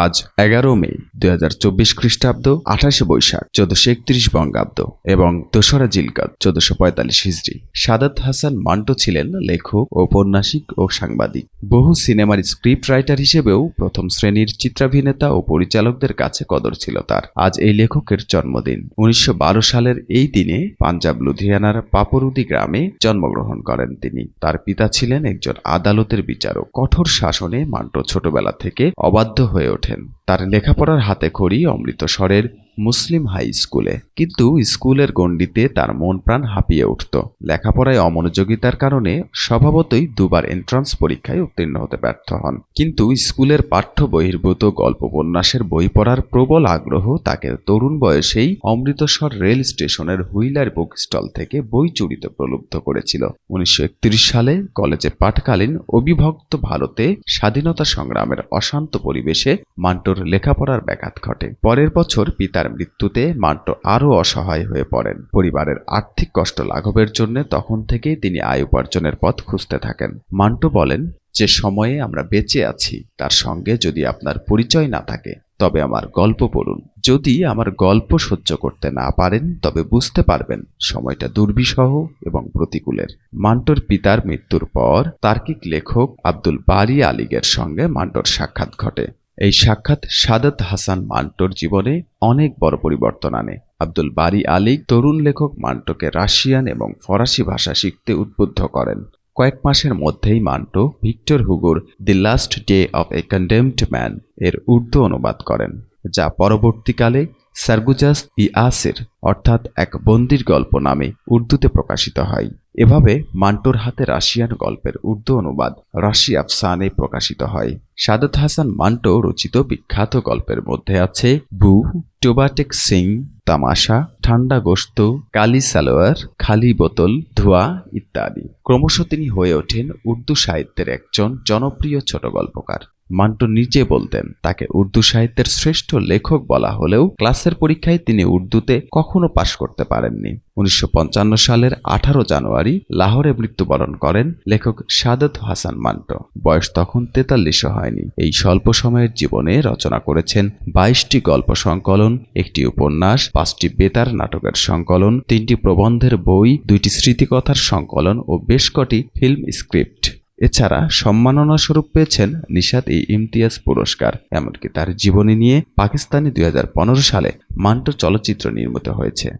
আজ এগারো মে দুই হাজার চব্বিশ খ্রিস্টাব্দ, আঠাশে বৈশাখ, চোদ্দশো একত্রিশ বঙ্গাব্দ এবং দোসরা জিলকাত, চোদ্দশো পঁয়তাল্লিশ হিজড়ি। সাদাত হাসান মান্টো ছিলেন লেখক, ঔপন্যাসিক ও সাংবাদিক। বহু সিনেমার স্ক্রিপ্ট রাইটার হিসেবেও প্রথম শ্রেণির চিত্রাভিনেতা ও পরিচালকদের কাছে কদর ছিল তার। আজ এই লেখকের জন্মদিন। উনিশশো বারো সালের এই দিনে পাঞ্জাব লুধিয়ানার পাপরুদি গ্রামে জন্মগ্রহণ করেন তিনি। তার পিতা ছিলেন একজন আদালতের বিচারক। কঠোর শাসনে মান্টো ছোটবেলা থেকে অবাধ্য হয়ে ওঠেন। তার লেখাপড়ার হাতে খড়ি অমৃতসরের মুসলিম হাই স্কুলে। কিন্তু স্কুলের গণ্ডিতে তার মন প্রাণ হাঁপিয়ে উঠত। লেখাপড়ায় অমনোযোগিতার কারণে স্বভাবতই দুবার এন্ট্রান্স পরীক্ষায় উত্তীর্ণ হতে ব্যর্থ হন। কিন্তু স্কুলের পাঠ্য বহির্ভূত গল্প উপন্যাসের বই পড়ার প্রবল আগ্রহ তাকে তরুণ বয়সেই অমৃতসর রেল স্টেশনের হুইলার বুক স্টল থেকে বই চুরিতে প্রলুব্ধ করেছিল। উনিশশো একত্রিশ সালে কলেজে পাঠকালীন অবিভক্ত ভারতে স্বাধীনতা সংগ্রামের অশান্ত পরিবেশে মান্টোর লেখাপড়ার ব্যাঘাত ঘটে। পরের বছর পিতার মৃত্যুতে মান্টো আরও অসহায় হয়ে পড়েন। পরিবারের আর্থিক কষ্ট লাঘবের জন্য তখন থেকেই তিনি আয় উপার্জনের পথ খুঁজতে থাকেন। মান্টো বলেন, যে সময়ে আমরা বেঁচে আছি, তার সঙ্গে যদি আপনার পরিচয় না থাকে, তবে আমার গল্প পড়ুন। যদি আমার গল্প সহ্য করতে না পারেন, তবে বুঝতে পারবেন, সময়টা দুর্বিষহ এবং প্রতিকূলের। মান্টোর পিতার মৃত্যুর পর তার্কিক লেখক আব্দুল বারি আলিগের সঙ্গে মান্টোর সাক্ষাৎ ঘটে। এই সাক্ষাৎ সাদত হাসান মান্টোর জীবনে অনেক বড় পরিবর্তন আনে। আব্দুল বারি আলী তরুণ লেখক মান্টোকে রাশিয়ান এবং ফরাসি ভাষা শিখতে উদ্বুদ্ধ করেন। কয়েক মাসের মধ্যেই Manto Victor হুগুর the last day of a condemned man এর উর্দু অনুবাদ করেন, যা পরবর্তীকালে সার্গুজাস ই আসের অর্থাৎ এক বন্দির গল্প নামে উর্দুতে প্রকাশিত হয়। এভাবে মান্টোর হাতে রাশিয়ান গল্পের উর্দু অনুবাদ রাশি আফসানে প্রকাশিত হয়। সাদত হাসান মান্টো রচিত বিখ্যাত গল্পের মধ্যে আছে বু, টোবাটেক সিং, তামাশা ঠান্ডা গোস্ত কালি সালোয়ার, খালি বোতল, ধোয়া ইত্যাদি। ক্রমশ তিনি হয়ে ওঠেন উর্দু সাহিত্যের একজন জনপ্রিয় ছোট গল্পকার। মান্টো নিজে বলতেন, তাকে উর্দু সাহিত্যের শ্রেষ্ঠ লেখক বলা হলেও ক্লাসের পরীক্ষায় তিনি উর্দুতে কখনো পাশ করতে পারেননি। উনিশশো পঞ্চান্ন সালের আঠারো জানুয়ারি লাহোরে মৃত্যুবরণ করেন লেখক সাদত হাসান মান্টো। বয়স তখন তেতাল্লিশও হয়নি। এই স্বল্প সময়ের জীবনে রচনা করেছেন বাইশটি গল্প সংকলন, একটি উপন্যাস, পাঁচটি বেতার নাটকের সংকলন, তিনটি প্রবন্ধের বই, দুইটি স্মৃতিকথার সংকলন ও বেশ কটি ফিল্ম স্ক্রিপ্ট। এছাড়া সম্মাননা স্বরূপ পেয়েছেন নিশাদ এই ইমতিয়াজ পুরস্কার, এমনকি তার জীবনী নিয়ে পাকিস্তানি দুই হাজার পনেরো সালে মান্টো চলচ্চিত্র নির্মিত হয়েছে।